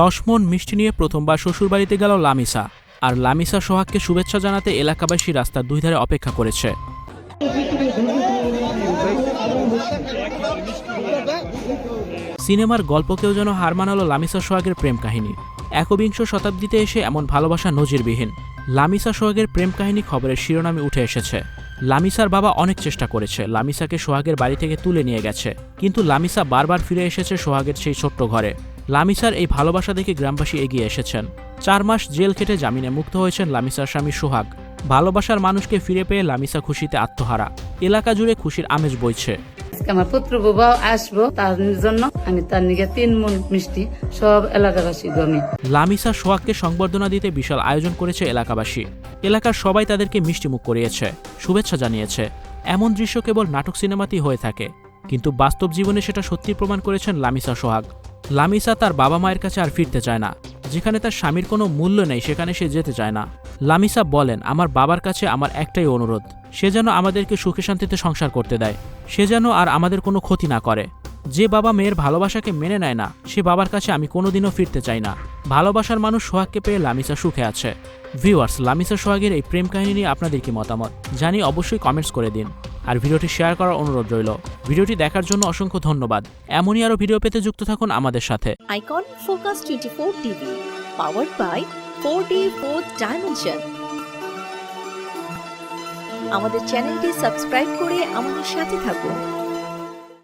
দশ মন মিষ্টি নিয়ে প্রথমবার শ্বশুরবাড়িতে গেল লামিসা। আর লামিসা সোহাগকে শুভেচ্ছা জানাতে এলাকাবাসী রাস্তার দুই ধারে অপেক্ষা করেছে। সিনেমার গল্পকেও যেন হার মানালো লামিসা সোহাগের প্রেম কাহিনী। একবিংশ শতাব্দীতে এসে এমন ভালোবাসা নজিরবিহীন। লামিসা সোহাগের প্রেম কাহিনী খবরের শিরোনামে উঠে এসেছে। লামিসার বাবা অনেক চেষ্টা করেছে। লামিসাকে সোহাগের বাড়ি থেকে তুলে নিয়ে গেছে। কিন্তু লামিসা বারবার ফিরে এসেছে সোহাগের সেই ছোট্ট ঘরে। লামিসার এই ভালোবাসা দেখে গ্রামবাসী এগিয়ে এসেছেন। চার মাস জেল খেটে জামিনে মুক্ত হয়েছেন লামিসার স্বামী সোহাগ। ভালোবাসার মানুষকে ফিরে পেয়ে লামিসা খুশিতে আত্মহারা। এলাকা জুড়ে খুশির আমেজ বইছে। আমার পুত্র বাবা আসব তার জন্য আমি তার নিকে তিন মন মিষ্টি সব এলাকাবাসী গমি লামিসা সোহাগকে সংবর্ধনা দিতে বিশাল আয়োজন করেছে এলাকাবাসী। এলাকার সবাই তাদেরকে মিষ্টিমুখ করিয়েছে, শুভেচ্ছা জানিয়েছে। এমন দৃশ্য কেবল নাটক সিনেমাতেই হয়ে থাকে। কিন্তু বাস্তব জীবনে সেটা সত্যি প্রমাণ করেছেন লামিসা সোহাগ। লামিসা তার বাবা মায়ের কাছে আর ফিরতে চায় না। যেখানে তার স্বামীর কোনো মূল্য নেই, সেখানে সে যেতে চায় না। লামিসা বলেন, আমার বাবার কাছে আমার একটাই অনুরোধ, সে যেন আমাদেরকে সুখে শান্তিতে সংসার করতে দেয়। সে যেন আর আমাদের কোনো ক্ষতি না করে। যে বাবা মেয়ের ভালোবাসাকে মেনে নেয় না, সে বাবার কাছে আমি কোনোদিনও ফিরতে চাই না। ভালোবাসার মানুষ সোহাগকে পেয়ে লামিসা সুখে আছে। ভিউয়ার্স, লামিসা সোহাগের এই প্রেম কাহিনী নিয়ে আপনাদের কি মতামত? জানি অবশ্যই কমেন্টস করে দিন। আর ভিডিওটি শেয়ার করার অনুরোধ রইল। ভিডিওটি দেখার জন্য অসংখ্য ধন্যবাদ। এমনই আরও ভিডিও পেতে যুক্ত থাকুন আমাদের সাথে। Icon Focus twenty four TV powered by four D four dimension আমাদের চ্যানেলটি সাবস্ক্রাইব করে আমাদের সাথে থাকুন।